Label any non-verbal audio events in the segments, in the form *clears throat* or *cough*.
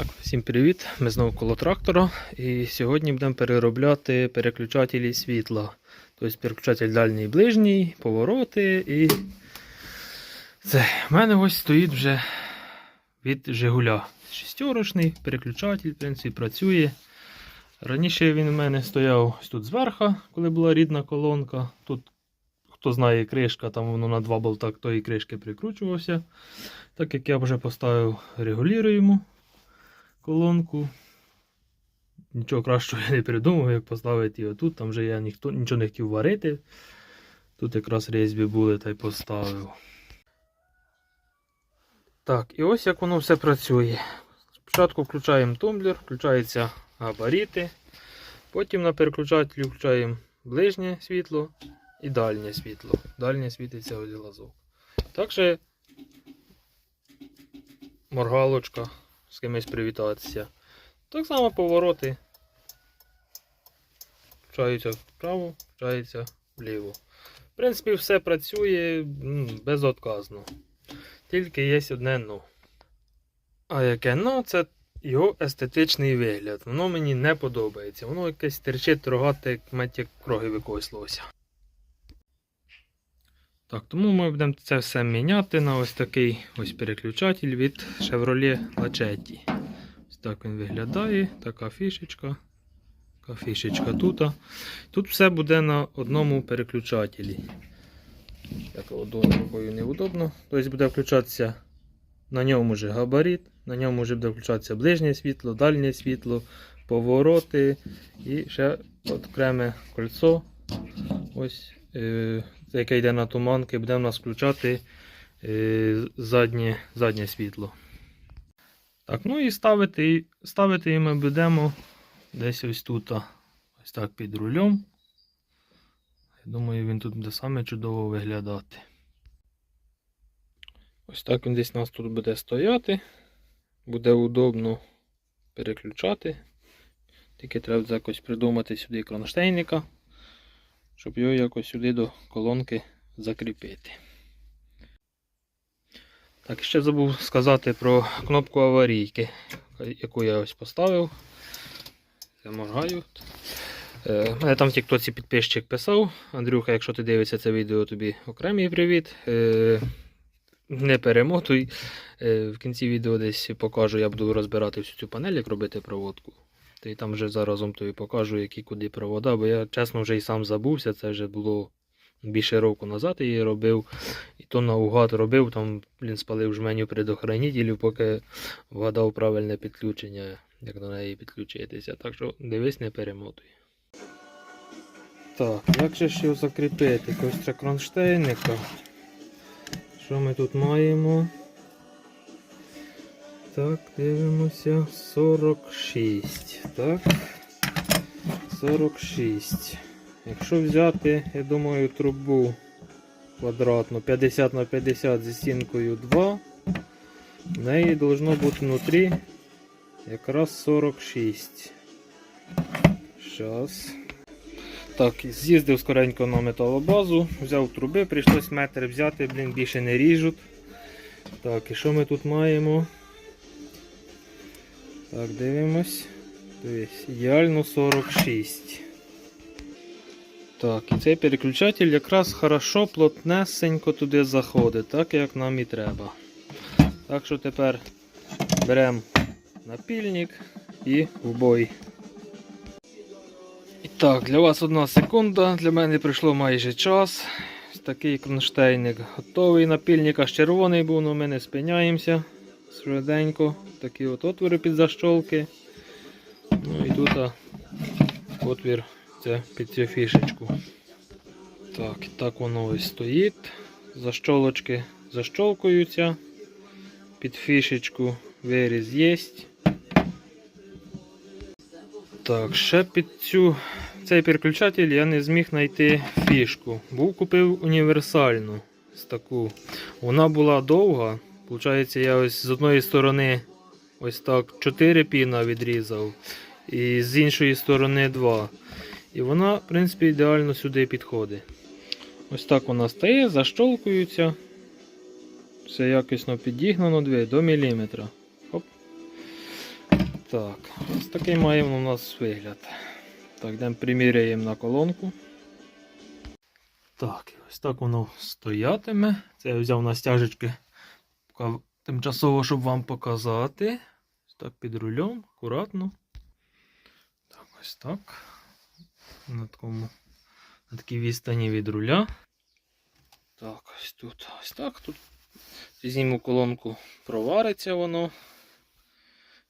Так, всім привіт! Ми знову коло трактора. І сьогодні будемо переробляти переключателі світла. Тобто переключатель дальній і ближній, повороти і. Це. У мене ось стоїть вже від Жигуля. Шістьорочний переключатель, в принципі, працює. Раніше він у мене стояв ось тут зверху, коли була рідна колонка. Тут, хто знає, кришка, там воно на два болта тої кришки прикручувався. Так як я вже поставив регулюємо колонку. Нічого кращого я не придумав, як поставити його тут. Там вже я ніхто, нічого не хотів варити. Тут якраз різьбі були та й поставив. Так, і ось як воно все працює. Спочатку включаємо тумблер, включаються габарити. Потім на переключателі включаємо ближнє світло і дальнє світло. Дальнє світиться ось глазок. Також моргалочка з кимось привітатися. Так само повороти. Включаються вправо, включаються вліво. В принципі, все працює безотказно. Тільки є одне но. А яке но, це його естетичний вигляд. Воно мені не подобається. Воно якесь терчить рогате, як як кроги якогось лося. Так, тому ми будемо це все міняти на ось такий ось переключатель від Chevrolet Lachetti. Ось так він виглядає. Така фішечка. Така фішечка тут. Тут все буде на одному переключателі. Як одною рукою неудобно. Тобто буде включатися на ньому же габарит, на ньому вже буде включатися ближнє світло, дальнє світло, повороти і ще окреме кольцо. Ось, е, яке йде на туманки, буде у нас включати е, заднє, заднє світло. Так, ну і ставити, ставити ми будемо десь ось тут. Ось так під рулем. Я думаю, він тут буде саме чудово виглядати. Ось так він десь у нас тут буде стояти. Буде удобно переключати. Тільки треба якось придумати сюди кронштейника, щоб його якось сюди до колонки закріпити. Так, ще забув сказати про кнопку аварійки, яку я ось поставив. Заморгаю. Е, мене там в тіктоці підписчик писав. Андрюха, якщо ти дивишся це відео, тобі окремий привіт. Е, не перемотуй. Е, в кінці відео десь покажу, я буду розбирати всю цю панель, як робити проводку. Та й там вже заразом тобі покажу, які куди провода, бо я чесно вже і сам забувся, це вже було більше року назад її робив. І то наугад робив, там блін, спалив жменю предохранителів, поки вгадав правильне підключення, як до неї підключитися. Так що дивись, не перемотуй. Так, як же його закріпити? Ось кронштейника. Що ми тут маємо? Так, дивимося. 46. Так. 46. Якщо взяти, я думаю, трубу квадратну 50 на 50 зі стінкою 2, в неї должно бути внутрі якраз 46. Щас. Так, з'їздив скоренько на металобазу, взяв труби, прийшлось метр взяти, блін, більше не ріжуть. Так, і що ми тут маємо? Так, дивимось. Дивись, ідеально 46. Так, і цей переключатель якраз хорошо, плотнесенько туди заходить, так як нам і треба. Так що тепер беремо напільник і в бой. Так, для вас одна секунда, для мене прийшло майже час. Такий кронштейник готовий. Напільник аж червоний був, але ми не спиняємося. Швиденько. Такі от отвори під защолки. Ну і тут отвір це під цю фішечку. Так, так воно ось стоїть. Защолочки защолкуються. Під фішечку виріз є. Так, ще під цю, цей переключатель я не зміг знайти фішку. Був купив універсальну. Ось таку. Вона була довга. Получається, я ось з одної сторони ось так 4 піна відрізав, і з іншої сторони 2. І вона, в принципі, ідеально сюди підходить. Ось так вона стає, защолкується. Все якісно підігнано дві, до міліметра. Хоп. Так, ось такий має воно у нас вигляд. Так, йдемо приміряємо на колонку. Так, ось так воно стоятиме. Це я взяв на стяжечки тимчасово, щоб вам показати. Ось так під рулем, акуратно. Так, ось так. На такому на такій відстані від руля. Так, ось тут. Ось так. Тут зніму колонку, провариться воно.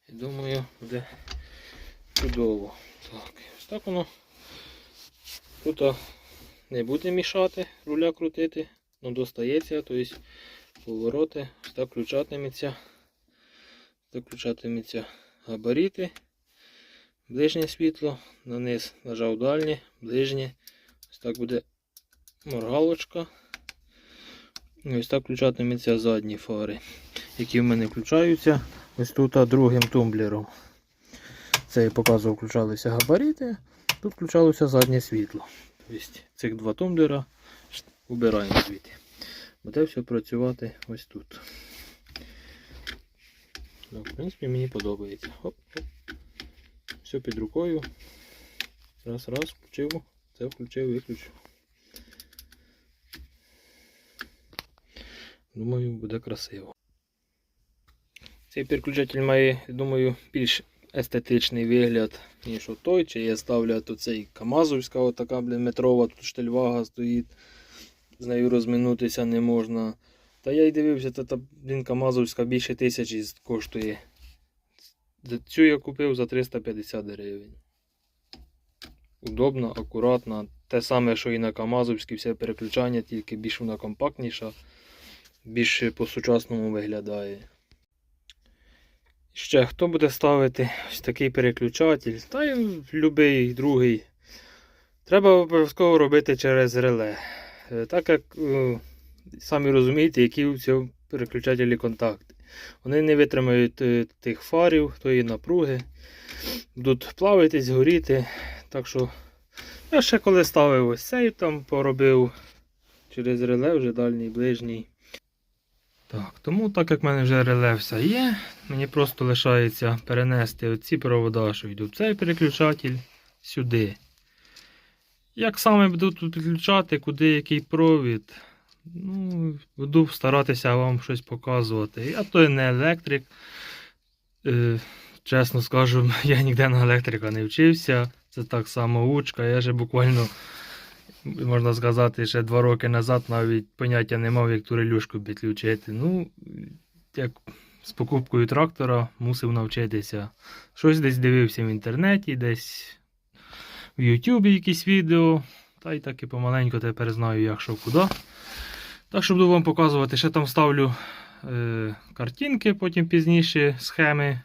І думаю, буде чудово. Так, ось так воно. Тут не буде мішати руля крутити, ну достається, тобто повороти, так включатиметься. Так включатиметься габарити, ближнє світло, на низ нажав дальнє, ближнє. Ось так буде моргалочка. Ось так включатиметься задні фари, які в мене включаються ось тут другим тумблером. Це я показував, включалися габарити, тут включалося заднє світло. Тобто цих два тумблера убираємо звідти. Буде все працювати ось тут. Так, в принципі, мені подобається. Хоп, хоп. Все під рукою. Раз, раз, включив, це включив, виключив. Думаю, буде красиво. Цей переключатель має, думаю, більш естетичний вигляд, ніж той. Чи я ставлю тут цей Камазовська, отака, блін, метрова, тут штельвага стоїть. З нею розминутися не можна. Та я й дивився, та, та блін, Камазовська більше тисячі коштує. Цю я купив за 350 гривень. Удобно, акуратно. Те саме, що і на Камазовській, все переключання, тільки більш вона компактніша, більш по-сучасному виглядає. Ще хто буде ставити ось такий переключатель, та й будь-який другий. Треба обов'язково робити через реле. Е, Так як е, самі розумієте, які у цього переключателі контакти. Вони не витримають е, тих фарів, тої напруги, будуть плавитись, горіти. Так що я ще коли ставив ось цей, там поробив через реле вже дальній, ближній. Так, тому так як в мене вже реле все є, мені просто лишається перенести оці провода, що йдуть в цей переключатель сюди. Як саме буду тут підключати, куди який провід, ну, буду старатися вам щось показувати. Я то не електрик. Е, чесно скажу, *laughs* я ніде на електрика не вчився. Це так само учка. Я же буквально, можна сказати, ще два роки назад навіть поняття не мав, як ту релюшку підключити. Ну, як з покупкою трактора мусив навчитися. Щось десь дивився в інтернеті, десь в Ютубі якісь відео. Та й так і помаленьку тепер знаю, як що куди. Так що буду вам показувати, ще там ставлю е, картинки, потім пізніше схеми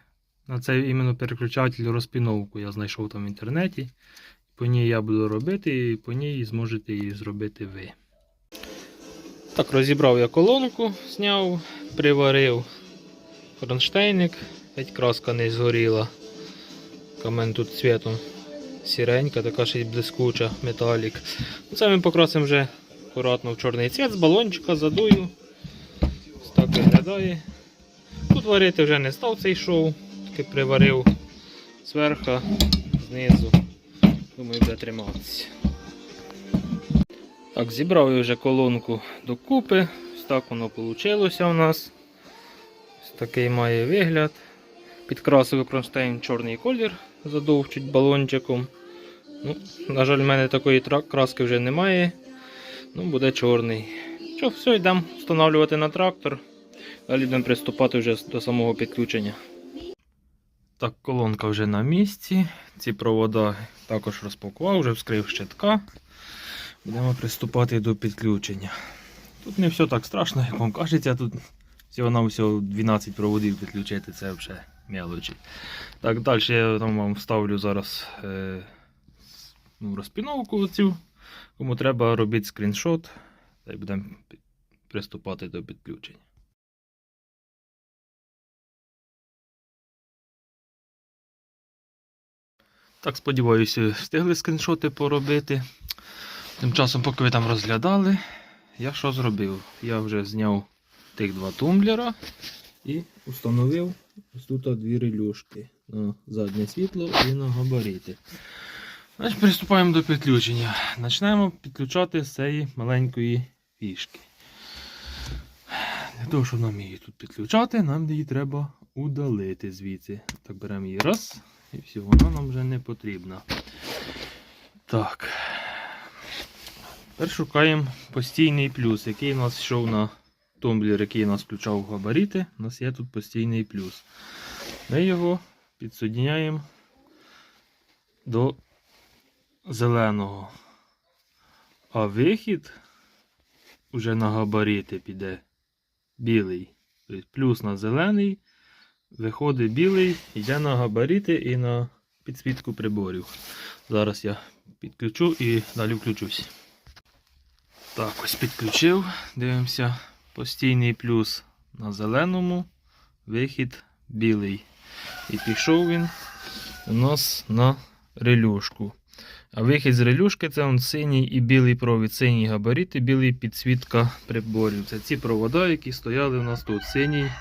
на цей іменно переключатель розпіновку. Я знайшов там в інтернеті. По ній я буду робити і по ній зможете її зробити ви. Так, розібрав я колонку, зняв, приварив кронштейник, геть краска не згоріла. Камен тут цвітом сіренька, така ще й блискуча, металік. Ну, Це ми покрасимо вже акуратно в чорний цвіт з балончика задую. Так виглядає. Тут варити вже не став цей шоу, таки приварив зверху, знизу. Думаю, буде триматися. Так, зібрав я вже колонку докупи. Ось так воно вийшло у нас. Ось такий має вигляд. Підкрасив кронштейн чорний колір, задув чуть балончиком. Ну, на жаль, в мене такої краски вже немає. Ну, буде чорний. Що, все, йдемо встановлювати на трактор. Далі будемо приступати вже до самого підключення. Так, колонка вже на місці. Ці провода також розпакував, вже вскрив щитка. Будемо приступати до підключення. Тут не все так страшно, як вам кажеться. Тут всього на всього 12 проводів підключити, це вже мелочі. Так, далі я там вам вставлю зараз е, ну, розпіновку цю. Кому треба робити скріншот, та й будемо приступати до підключення. Так, сподіваюся, встигли скріншоти поробити. Тим часом, поки ви там розглядали, я що зробив? Я вже зняв тих два тумблера. і встановив ось тут дві релюшки на заднє світло і на габарити. Значить, приступаємо до підключення. Почнемо підключати з цієї маленької фішки. Для того, щоб нам її тут підключати, нам її треба удалити звідси. Так, беремо її раз, і все, вона нам вже не потрібна. Так. Тепер шукаємо постійний плюс, який у нас йшов на тумблер, який у нас включав габарити. У нас є тут постійний плюс. Ми його підсоединяємо до зеленого. А вихід уже на габарити піде білий. Тобто плюс на зелений, виходить білий, йде на габарити і на підсвітку приборів. Зараз я підключу і далі включусь. Так, ось підключив. Дивимося. Постійний плюс на зеленому, вихід білий. І пішов він у нас на релюшку. А вихід з релюшки це он синій і білий провід, синій габарит і білий підсвітка приборів. Це ці провода, які стояли у нас тут. Синій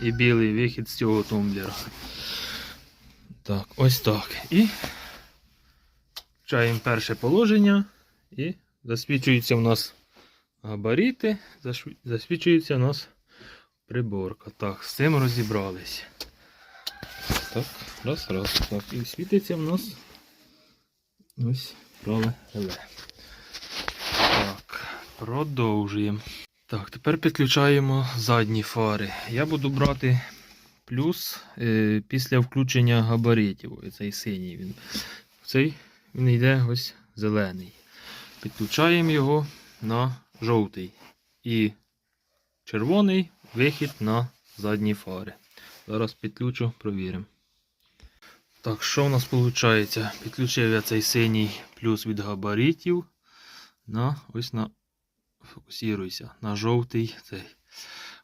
і білий вихід з цього тумблера. Так, ось так. І включаємо перше положення і засвічується у нас габарити, засвічується у нас приборка. Так, з цим розібрались. Так, раз, раз. Так, і світиться в нас ось праве реле. Так, продовжуємо. Так, тепер підключаємо задні фари. Я буду брати плюс е, після включення габаритів. Цей синій він. Цей він йде ось зелений. Підключаємо його на жовтий. І червоний вихід на задні фари. Зараз підключу, провіримо. Так, що в нас виходить? Підключив я цей синій плюс від габаритів на ось на фокусіруйся, на жовтий цей.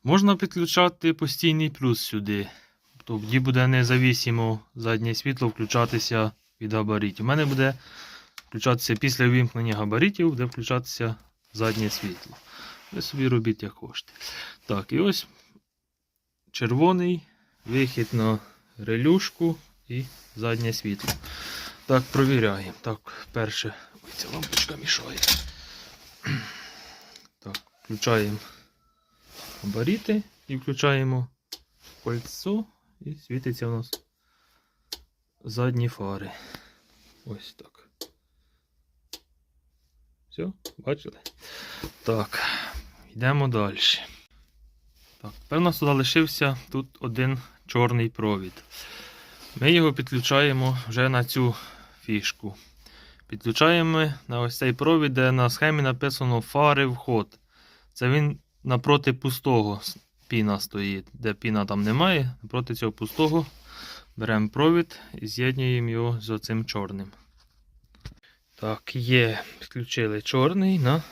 Можна підключати постійний плюс сюди. Тоді буде независимо заднє світло включатися від габаритів. У мене буде включатися після вимкнення габаритів, буде включатися заднє світло. Ви собі робіть як хочете. Так, і ось червоний вихід на релюшку і заднє світло. Так, провіряємо. Так, перше. Ой, ця лампочка мішає. Так, включаємо габарити і включаємо кольцо і світиться у нас задні фари. Ось так. Все, бачили? Так, йдемо далі. Так, тепер у нас туди лишився тут один чорний провід. Ми його підключаємо вже на цю фішку. Підключаємо на ось цей провід, де на схемі написано фари вход. Це він напроти пустого піна стоїть, де піна там немає. Напроти цього пустого беремо провід і з'єднуємо його з оцим чорним. Так, є. Підключили чорний на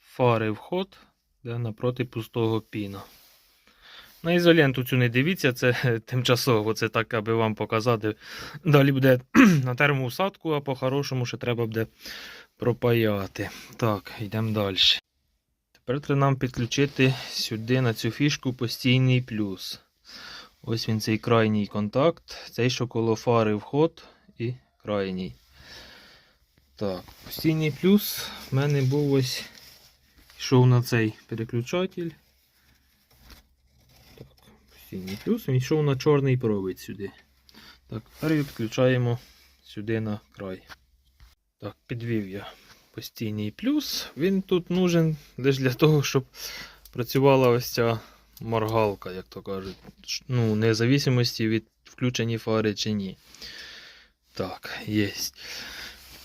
фари вход, де напроти пустого піна. На ізоленту цю не дивіться, це *laughs* тимчасово, це так, аби вам показати. Далі буде *clears throat* на термоусадку, а по-хорошому ще треба буде пропаяти. Так, йдемо далі. Тепер треба нам підключити сюди на цю фішку постійний плюс. Ось він цей крайній контакт, цей що коло фари вход і крайній. Так, постійний плюс в мене був ось йшов на цей переключатель. Так, постійний плюс. Він йшов на чорний провід сюди. Так, тепер його підключаємо сюди на край. Так, підвів я постійний плюс. Він тут нужен лише для того, щоб працювала ось ця моргалка, як то кажуть. Ну, независимості від включені фари чи ні. Так, є.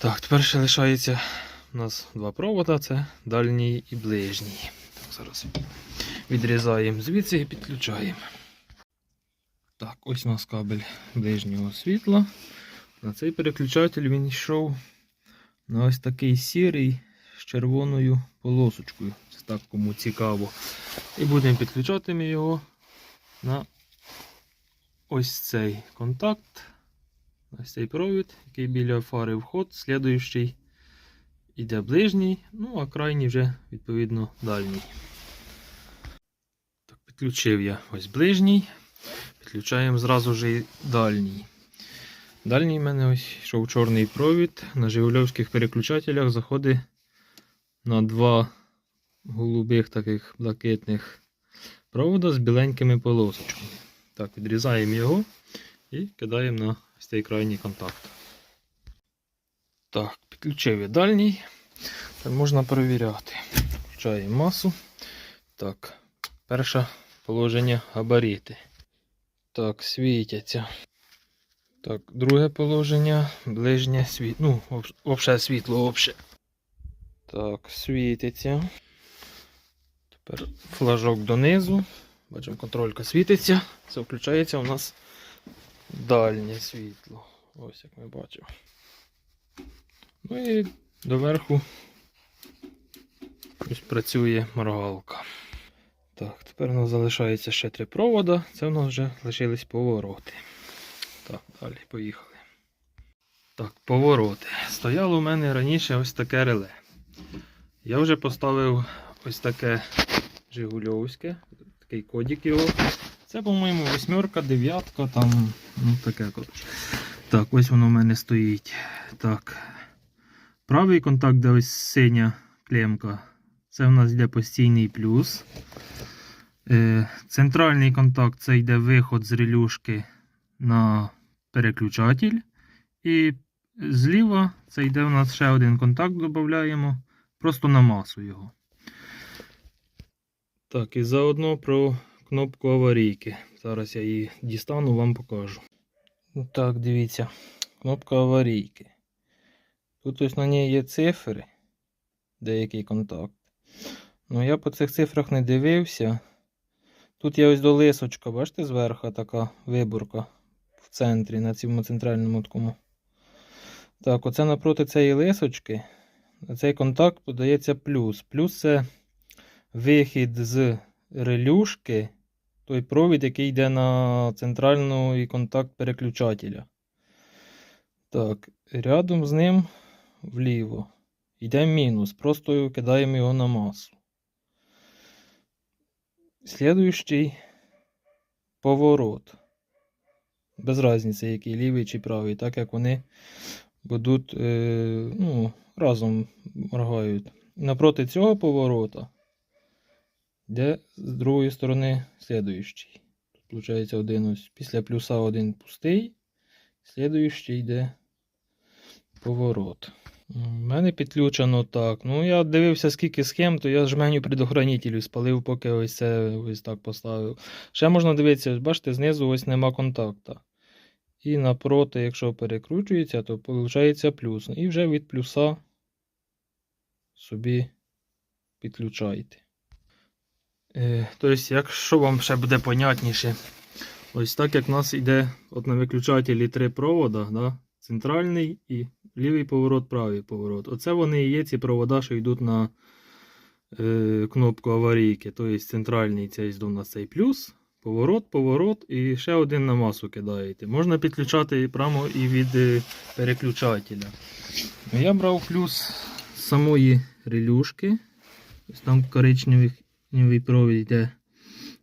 Так, тепер ще лишається у нас два провода, це дальній і ближній. Так, зараз відрізаємо звідси і підключаємо. Так, ось у нас кабель ближнього світла. На цей переключатель він йшов на ось такий сірий з червоною полосочкою. Це так кому цікаво. І будемо підключати ми його на ось цей контакт. Ось цей провід, який біля фари вход, слідуючий іде ближній, ну а крайній вже, відповідно, дальній. Так, Підключив я ось ближній. Підключаємо зразу ж і дальній. Дальній в мене ось йшов чорний провід. На жигульовських переключателях заходить на два голубих таких блакитних провода з біленькими полосочками. Так, відрізаємо його і кидаємо на ось цей крайній контакт. Так, підключив я дальній. Так, можна перевіряти. Включаємо масу. Так, перше положення габарити. Так, світяться. Так, друге положення, ближнє світло. Ну, обще світло, обще. Так, світиться. Тепер флажок донизу. Бачимо, контролька світиться. Це включається у нас дальнє світло. Ось як ми бачимо. Ну і доверху ось працює моргалка. Так, тепер у нас залишається ще три провода. Це у нас вже лишились повороти. Так, далі поїхали. Так, повороти. Стояло у мене раніше ось таке реле. Я вже поставив ось таке Жигульовське, такий кодік його. Це, по-моєму, восьмерка, дев'ятка, там, ну таке коротше. Так, ось воно в мене стоїть. Так. Правий контакт, де ось синя клемка. Це в нас йде постійний плюс. Е, Центральний контакт це йде виход з релюшки на переключатель. І зліва це йде у нас ще один контакт, додаємо, просто на масу його. Так, і заодно про кнопку аварійки. Зараз я її дістану, вам покажу. Так, дивіться, кнопка аварійки. Тут ось на ній є цифри, деякий контакт. Ну я по цих цифрах не дивився. Тут є ось до лисочка, бачите, зверху така виборка в центрі, на цьому центральному такому. Так, оце напроти цієї лисочки. На цей контакт подається плюс. Плюс це вихід з релюшки, той провід, який йде на центральний контакт переключателя. Так, рядом з ним вліво. Йде мінус, просто кидаємо його на масу. Слідуючий поворот. Без різниці, який лівий чи правий, так як вони будуть е, ну, разом моргають. Напроти цього поворота йде з другої сторони слідуючий. Тут виходить один ось після плюса один пустий, слідуючий йде поворот. У мене підключено так. Ну, я дивився, скільки схем, то я жменю предохранителю спалив, поки ось це ось так поставив. Ще можна дивитися, ось бачите, знизу ось нема контакта. І напроти, якщо перекручується, то виходить плюс. І вже від плюса собі підключайте. Тобто, якщо вам ще буде понятніше, ось так як в нас йде от на виключателі три провода, да? центральний і лівий поворот, правий поворот. Оце вони і є ці провода, що йдуть на е, кнопку аварійки. Тобто центральний цей у нас цей плюс, поворот, поворот і ще один на масу кидаєте. Можна підключати прямо і від е, переключателя. Я брав плюс з самої релюшки. Ось там коричневий провід йде.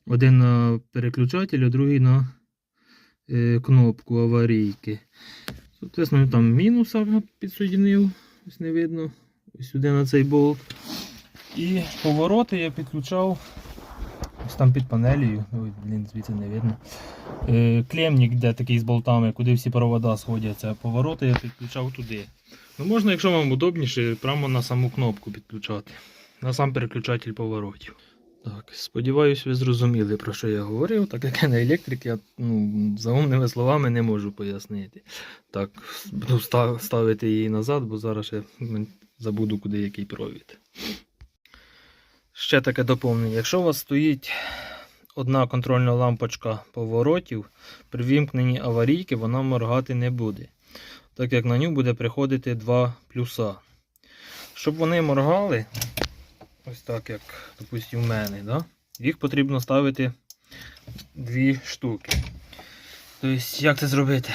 Один на переключатель, а другий на е, кнопку аварійки. Соответственно, там мінуса підсоєдинив, ось не видно. Ось сюди на цей болт. І повороти я підключав ось там під панелью. Ой, блін, звідси не видно. Е, клемник, де такий з болтами, куди всі провода сходяться. Повороти я підключав туди. Ну Можна, якщо вам удобніше, прямо на саму кнопку підключати. На сам переключатель поворотів. Так, сподіваюсь, ви зрозуміли, про що я говорив, так як я не електрик, я ну, за умними словами не можу пояснити. Так, буду ставити її назад, бо зараз я забуду, куди який провід. Ще таке доповнення. Якщо у вас стоїть одна контрольна лампочка поворотів, при вімкненні аварійки вона моргати не буде. Так як на ню буде приходити два плюса. Щоб вони моргали, ось так як, допустимо, в мене, да? їх потрібно ставити дві штуки. Тобто, як це зробити?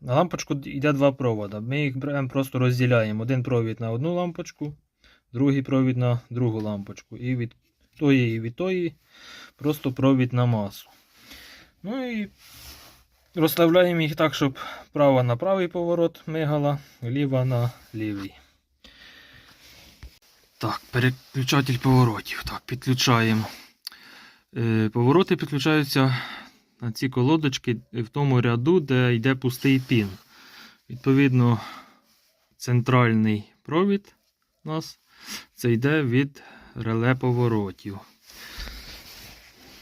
На лампочку йде два провода. Ми їх беремо, просто розділяємо. Один провід на одну лампочку, другий провід на другу лампочку. І від тої і від тої, просто провід на масу. Ну і розставляємо їх так, щоб права на правий поворот мигала, ліва на лівий. Так, переключатель поворотів. Так, підключаємо. Е, повороти підключаються на ці колодочки в тому ряду, де йде пустий пін. Відповідно, центральний провід у нас це йде від реле поворотів.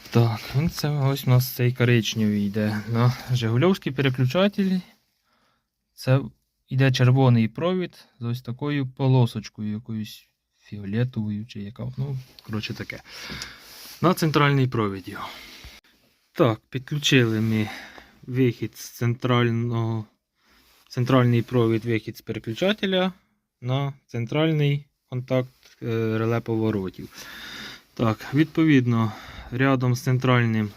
Так, він це ось у нас цей коричневий йде на Жигульовський переключатель. Це йде червоний провід з ось такою полосочкою, якоюсь фіолетовою чи яка. Ну, коротше таке. На центральний провід його. Так, підключили ми вихід з центрального. Центральний провід вихід з переключателя на центральний контакт е, реле поворотів. Так, відповідно, рядом з центральним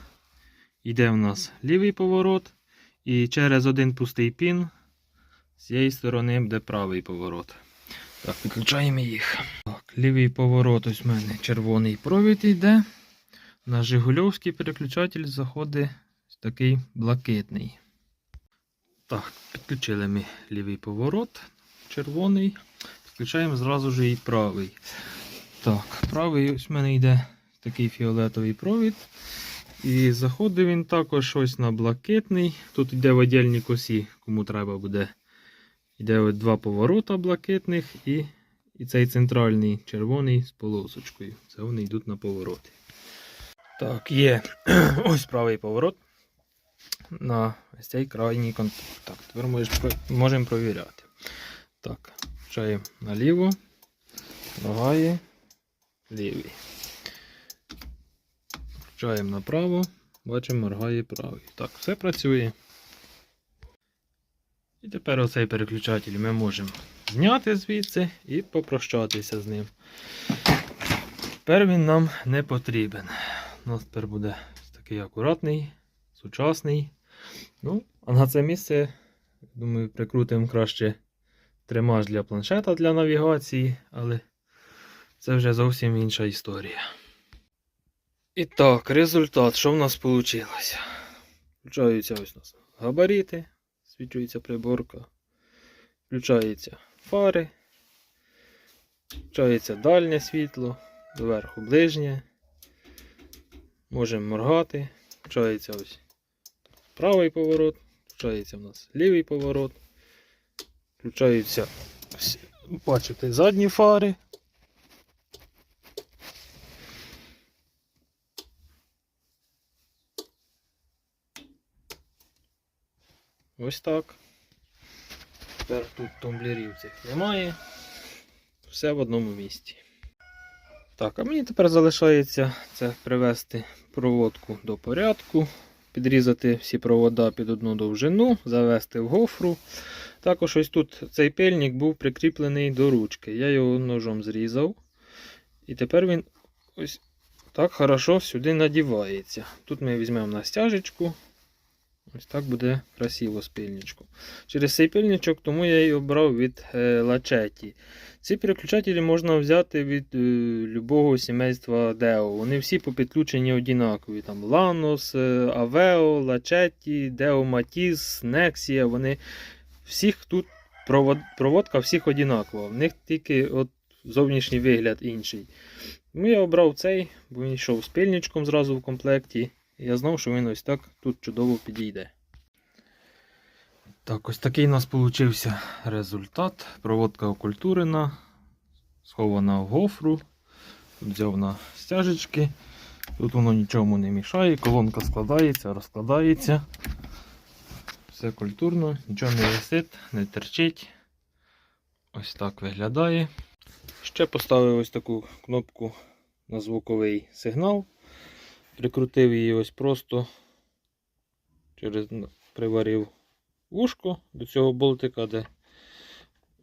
йде в нас лівий поворот, і через один пустий пін з цієї сторони буде правий поворот. Так, підключаємо їх. Лівий поворот, ось в мене червоний провід йде. На Жигульовський переключатель заходить ось такий блакитний. Так, підключили ми лівий поворот, червоний. Підключаємо зразу ж і правий. Так, правий ось в мене йде такий фіолетовий провід. І заходить він також ось на блакитний. Тут йде в отдельній косі, кому треба буде. Йде от два поворота блакитних і, і цей центральний червоний з полосочкою. Це вони йдуть на повороти. Так, є *clears throat* ось правий поворот на ось цей крайній контакт. Так, тепер можемо провіряти. Так, включаємо наліво, ногає, лівий. Включаємо направо, бачимо, моргає правий. Так, все працює. І тепер оцей переключатель ми можемо зняти звідси і попрощатися з ним. Тепер він нам не потрібен. У нас тепер буде такий акуратний, сучасний. Ну, а на це місце, думаю, прикрутимо краще тримаж для планшета для навігації, але це вже зовсім інша історія. І так, результат, що в нас вийшло? Включаються ось у нас габарити, свічується приборка, включаються фари, включається дальнє світло, доверху ближнє. Можемо моргати, включається ось правий поворот, включається в нас лівий поворот, включаються, бачите, задні фари. Ось так. Тепер тут тумблерів цих немає. Все в одному місці. Так, а мені тепер залишається це привести проводку до порядку, підрізати всі провода під одну довжину, завести в гофру. Також ось тут цей пильник був прикріплений до ручки. Я його ножом зрізав. І тепер він ось так хорошо сюди надівається. Тут ми візьмемо на стяжечку. Ось так буде красиво з пильничком. Через цей пильничок, тому я і обрав від е, лачеті. Ці переключателі можна взяти від е, любого сімейства Deo. Вони всі по підключенні однакові. Там Lanos, е, Aveo, Lachetti, Deo Matiz, Nexia. Вони всіх тут провод, проводка всіх однакова. В них тільки от зовнішній вигляд інший. Ну, я обрав цей, бо він йшов з пильничком зразу в комплекті. Я знав, що він ось так тут чудово підійде. Так, ось такий у нас вийшов результат. Проводка окультурена, схована в гофру. Тут взяв на стяжечки. Тут воно нічому не мішає, колонка складається, розкладається. Все культурно, нічого не висить, не терчить. Ось так виглядає. Ще поставив ось таку кнопку на звуковий сигнал. Прикрутив її ось просто через приварив вушко до цього болтика, де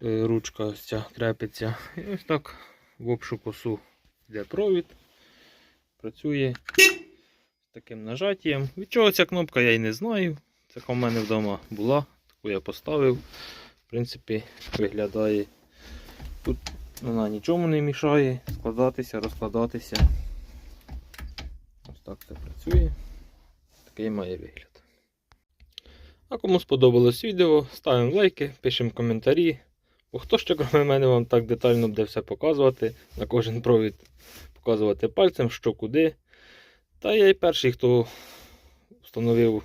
е, ручка ось ця крепиться. І ось так в общу косу йде провід. Працює з таким нажаттям. Від чого ця кнопка я й не знаю. Це в мене вдома була, таку я поставив. В принципі, виглядає. Тут вона нічому не мішає складатися, розкладатися. Так це працює. Такий має вигляд. А кому сподобалось відео, ставимо лайки, пишемо коментарі. Бо хто ще крім мене вам так детально буде все показувати, на кожен провід показувати пальцем, що куди. Та я і перший, хто встановив,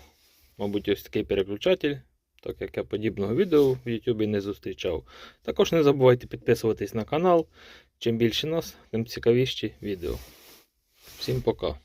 мабуть, ось такий переключатель, так як я подібного відео в YouTube не зустрічав. Також не забувайте підписуватись на канал. Чим більше нас, тим цікавіші відео. Всім пока.